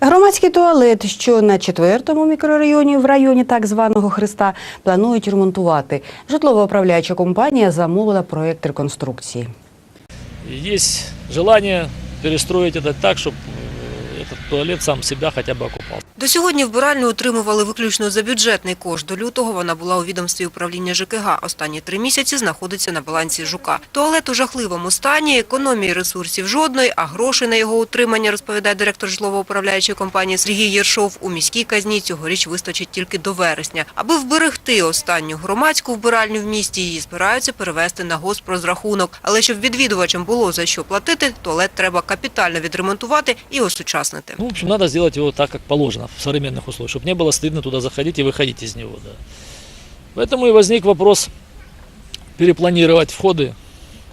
Громадський туалет, що на четвертому мікрорайоні в районі так званого Христа, планують ремонтувати. Житлово-управляюча компанія замовила проєкт реконструкції. И Есть желание перестроить это так, чтобы этот туалет сам себя хотя бы окупал. До сьогодні вбиральню утримували виключно за бюджетний кошт. До лютого вона була у відомстві управління ЖКГ. Останні три місяці знаходиться на балансі жука. Туалет у жахливому стані, економії ресурсів жодної, а грошей на його утримання, розповідає директор житлово-управляючої компанії Сергій Єршов, у міській казні цьогоріч вистачить тільки до вересня. Аби вберегти останню громадську вбиральню в місті, її збираються перевести на госпрозрахунок. Але щоб відвідувачам було за що платити, туалет треба капітально відремонтувати і осучаснити. Ну, в общем, надо сделать его так, как положено в современных условиях, чтобы не было стыдно туда заходить и выходить из него. Да. Поэтому и возник вопрос перепланировать входы,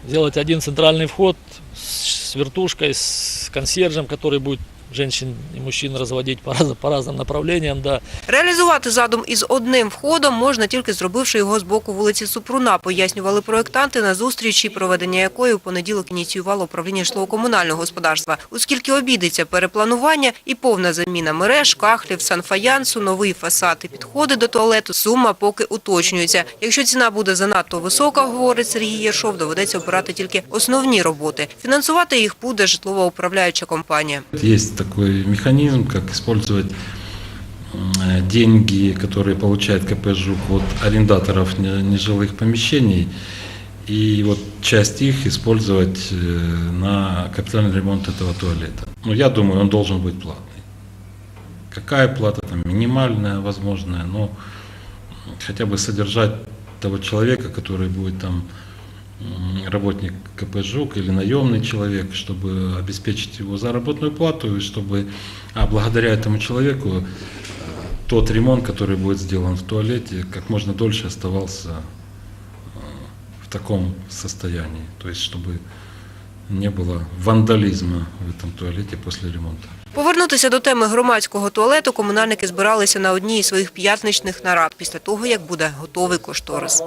сделать один центральный вход с вертушкой, с консьержем, который будет женщин и мужчин разводить по, раз- по разным направлениям, да. Реалізувати задум із одним входом можна тільки зробивши його з боку вулиці Супруна, пояснювали проєктанти на зустрічі, проведення якої у понеділок ініціювало управління житлово-комунального господарства. Оскільки обійдеться перепланування і повна заміна мереж, кахлів, санфаянсу, новий фасад і підходи до туалету, сума поки уточнюється. Якщо ціна буде занадто висока, говорить Сергій Єршов, доведеться обирати тільки основні роботи. Фінансувати їх буде житлово-управляюча компанія. Есть такой механизм, как использовать э, деньги, которые получает КП «Жук» от арендаторов не- нежилых помещений, и вот часть их использовать э, на капитальный ремонт этого туалета. Ну, я думаю, он должен быть платный. Какая плата там, минимальная, возможная, но хотя бы содержать того человека, который будет там работник КП «Жук» или наемный человек, чтобы обеспечить его заработную плату, и чтобы а благодаря этому человеку э, тот ремонт, который будет сделан в туалете, как можно дольше оставался э, в таком состоянии. То есть, чтобы не было вандализма в этом туалете после ремонта. Повернутися до теми громадського туалету комунальники збиралися на одній із своїх п'ятничних нарад після того, як буде готовий кошторис.